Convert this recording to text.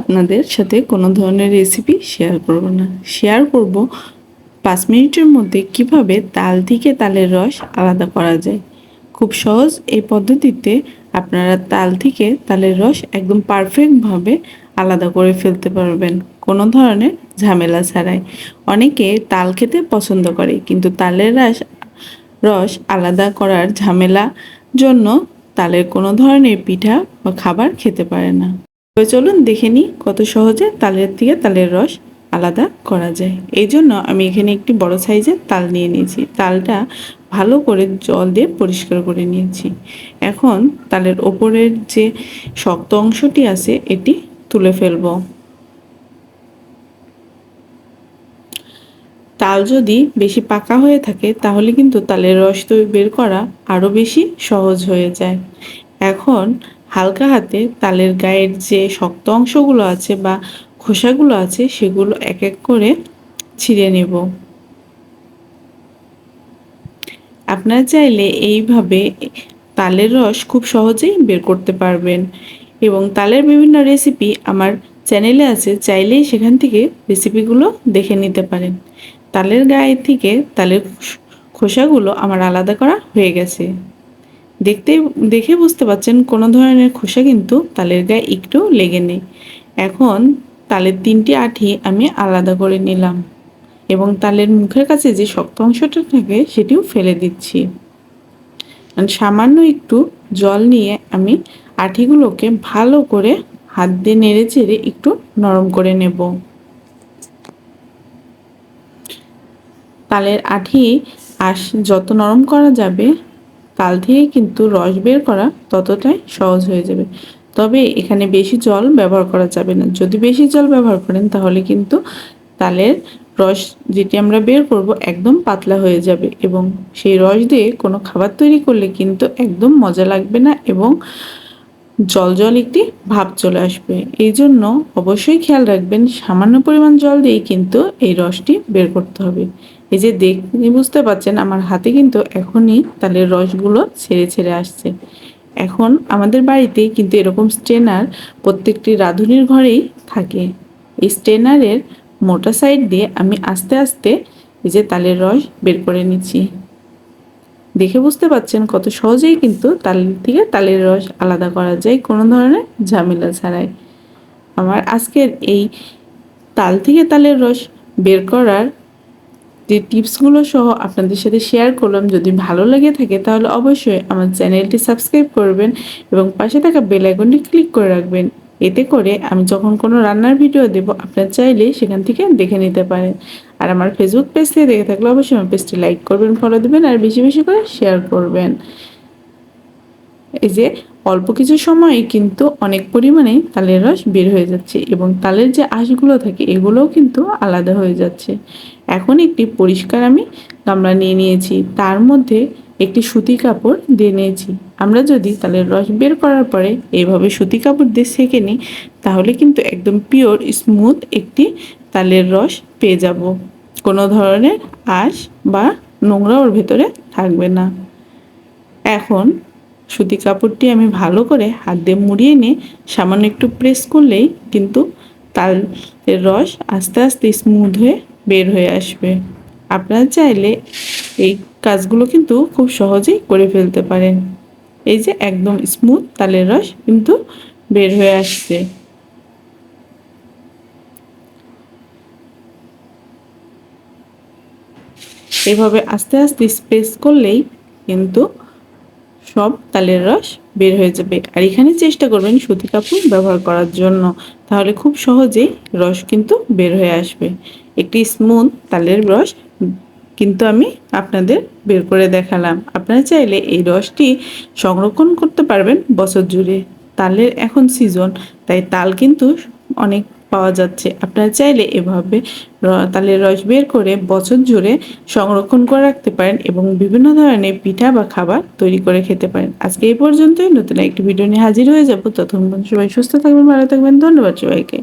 আপনাদের সাথে কোনো ধরনের রেসিপি শেয়ার করব না। শেয়ার করব পাঁচ মিনিটের মধ্যে কীভাবে তাল থেকে তালের রস আলাদা করা যায়। খুব সহজ এই পদ্ধতিতে আপনারা তাল থেকে তালের রস একদম পারফেক্টভাবে আলাদা করে ফেলতে পারবেন, কোনো ধরনের ঝামেলা ছাড়াই। অনেকে তাল খেতে পছন্দ করে, কিন্তু তালের রস রস আলাদা করার ঝামেলা জন্য তালের কোনো ধরনের পিঠা বা খাবার খেতে পারে না। তবে চলুন দেখে নিই কত সহজে তালের থেকে তালের রস আলাদা করা যায়। এই জন্য আমি এখানে একটি বড় সাইজের তাল নিয়ে নিয়েছি। তালটা ভালো করে জল দিয়ে পরিষ্কার করে নিয়েছি। এখন তালের ওপরের যে শক্ত অংশটি আছে, এটি তুলে ফেলব। তাল যদি বেশি পাকা হয়ে থাকে, তাহলে কিন্তু তালের রস বের করা আরও বেশি সহজ হয়ে যায়। এখন হালকা হাতে তালের গায়ের যে শক্ত অংশগুলো আছে বা খোসাগুলো আছে সেগুলো এক এক করে ছিঁড়ে নেব। আপনারা চাইলে এইভাবে তালের রস খুব সহজেই বের করতে পারবেন এবং তালের বিভিন্ন রেসিপি আমার চ্যানেলে আছে, চাইলেই সেখান থেকে রেসিপিগুলো দেখে নিতে পারেন। তালের গায়ে থেকে তালের খোসাগুলো আমার আলাদা করা হয়ে গেছে। দেখতে, দেখে বুঝতে পাচ্ছেন কোনো ধরনের খোসা কিন্তু তালের গায়ে একটু লেগে নেই। এখন তালের তিনটি আঠি আমি আলাদা করে নিলাম এবং তালের মুখের কাছে যে শক্ত অংশটা থাকে সেটিও ফেলে দিচ্ছি। সামান্য একটু জল নিয়ে আমি আঠিগুলোকে ভালো করে হাত দিয়ে নেড়ে চেড়ে একটু নরম করে নেব। তালের আঠি আস যত নরম করা যাবে তাল থেকে কিন্তু রস বের করা ততটাই সহজ হয়ে যাবে। তবে এখানে বেশি জল ব্যবহার করা যাবে না। যদি বেশি জল ব্যবহার করেন, তাহলে কিন্তু তালের রস যেটি আমরা বের করব একদম পাতলা হয়ে যাবে এবং সেই রস দিয়ে কোনো খাবার তৈরি করলে কিন্তু একদম মজা লাগবে না এবং জল জল একটি ভাব চলে আসবে। এই জন্য অবশ্যই খেয়াল রাখবেন, সামান্য পরিমাণ জল দিয়েই কিন্তু এই রসটি বের করতে হবে। এই যে দেখে বুঝতে পারছেন, আমার হাতে কিন্তু এখনই তালের রসগুলো ছেড়ে ছেড়ে আসছে। এখন আমাদের বাড়িতে কিন্তু এরকম স্ট্রেনার প্রত্যেকটি রাঁধুনির ঘরেই থাকে। এই স্ট্রেনারের মোটা সাইড দিয়ে আমি আস্তে আস্তে এই যে তালের রস বের করে নিচ্ছি। দেখে বুঝতে পাচ্ছেন কত সহজেই কিন্তু তাল থেকে তালের রস আলাদা করা যায় কোনো ধরনের ঝামেলা ছাড়াই। আমার আজকের এই তাল থেকে তালের রস বের করার যে টিপসগুলো সহ আপনাদের সাথে শেয়ার করলাম, যদি ভালো লেগে থাকে তাহলে অবশ্যই আমার চ্যানেলটি সাবস্ক্রাইব করবেন এবং পাশে থাকা বেল আইকনটি ক্লিক করে রাখবেন। এতে করে আমি যখন কোনো রান্নার ভিডিও দেব, আপনার চাইলে সেখান থেকে দেখে নিতে পারেন। আর আমার ফেসবুক পেজ থেকে দেখে থাকলে অবশ্যই আমার পেজটি লাইক করবেন ফলো দেবেন, আর বেশি বেশি করে শেয়ার করবেন। এই যে অল্প কিছু সময়ে কিন্তু অনেক পরিমাণে তালের রস বের হয়ে যাচ্ছে এবং তালের যে আঁশগুলো থাকে এগুলোও কিন্তু আলাদা হয়ে যাচ্ছে। এখন একটি পরিষ্কার আমি গামলা নিয়ে নিয়েছি। তার মধ্যে একটি সুতি কাপড় দিয়ে নিয়েছি। আমরা যদি তালের রস বের করার পরে এইভাবে সুতি কাপড় দিয়ে সেঁকে নিই, তাহলে কিন্তু একদম পিওর, স্মুথ একটি তালের রস পেয়ে যাব। কোনো ধরনের আঁশ বা নোংরা ওর ভেতরে থাকবে না। এখন সুতি কাপড়টি আমি ভালো করে হাত দিয়ে মুড়িয়ে নিয়ে সামান্য একটু প্রেস করলেই কিন্তু তালের রস আস্তে আস্তে স্মুথ হয়ে বের হয়ে আসবে। আপনারা চাইলে এই কাজগুলো কিন্তু খুব সহজেই করে ফেলতে পারেন। এই যে একদম স্মুথ তালের রস কিন্তু বের হয়ে আসছে। এভাবে আস্তে আস্তে স্পেস করলেই কিন্তু সব তালের রস বের হয়ে যাবে। আর এখানে চেষ্টা করবেন সুতি কাপড় ব্যবহার করার জন্য। তাহলে খুব সহজেই রস কিন্তু বের হয়ে আসবে। একটি স্মুথ তালের রস কিন্তু আমি আপনাদের বের করে দেখালাম। আপনারা চাইলে এই রসটি সংরক্ষণ করতে পারবেন বছর জুড়ে। তালের এখন সিজন তাই তাল কিন্তু অনেক পাওয়া যাচ্ছে। আপনারা চাইলে এভাবে তালের রস বের করে বছর জুড়ে সংরক্ষণ করে রাখতে পারেন এবং বিভিন্ন ধরনের পিঠা বা খাবার তৈরি করে খেতে পারেন। আজকে এই পর্যন্তই। নতুন একটি ভিডিও নিয়ে হাজির হয়ে যাব। ততক্ষণ সবাই সুস্থ থাকবেন, ভালো থাকবেন। ধন্যবাদ সবাইকে।